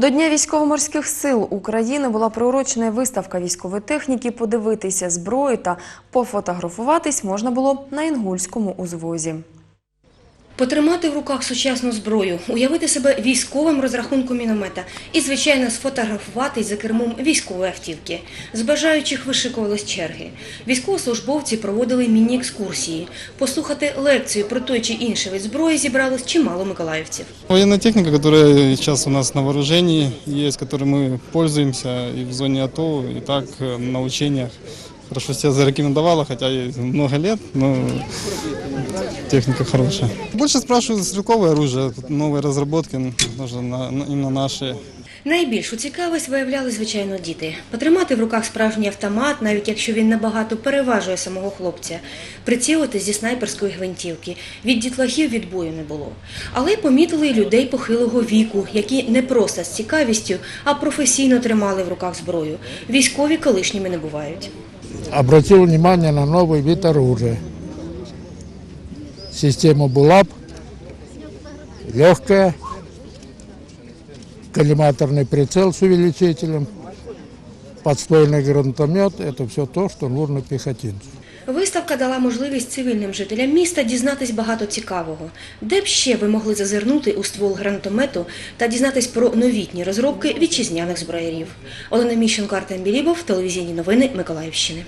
До Дня військово-морських сил України була приурочена виставка військової техніки. Подивитися зброю та пофотографуватись можна було на Інгульському узвозі. Потримати в руках сучасну зброю, уявити себе військовим розрахунком міномета і, звичайно, сфотографуватись за кермом військової автівки. З бажаючих вишикувались черги. Військовослужбовці проводили міні-екскурсії. Послухати лекцію про той чи інший вид зброї зібралось чимало миколаївців. Военная техника, которая сейчас у нас на вооружении есть, которой мы пользуемся и в зоне АТО, и так э, на учениях. Хорошо себя зарекомендовала, хотя ей много лет, но техника хорошая. Больше спрашивают стрелковое оружие, тут новые разработки, нужно на, на- именно наши. Найбільшу цікавість виявляли, звичайно, діти. Потримати в руках справжній автомат, навіть якщо він набагато переважує самого хлопця, прицілити зі снайперської гвинтівки. Від дітлахів відбою не було. Але помітили й людей похилого віку, які не просто з цікавістю, а професійно тримали в руках зброю. Військові колишніми не бувають. обратил внимание на новый вид оружия. Система БУЛАП, легкая, коллиматорный прицел с увеличителем, подствольный гранатомет – это все то, что нужно пехотинцу. Виставка дала можливість цивільним жителям міста дізнатись багато цікавого. Де б ще ви могли зазирнути у ствол гранатомету та дізнатись про новітні розробки вітчизняних зброярів? Олена Міщенко, Артем Білібов, телевізійні новини Миколаївщини.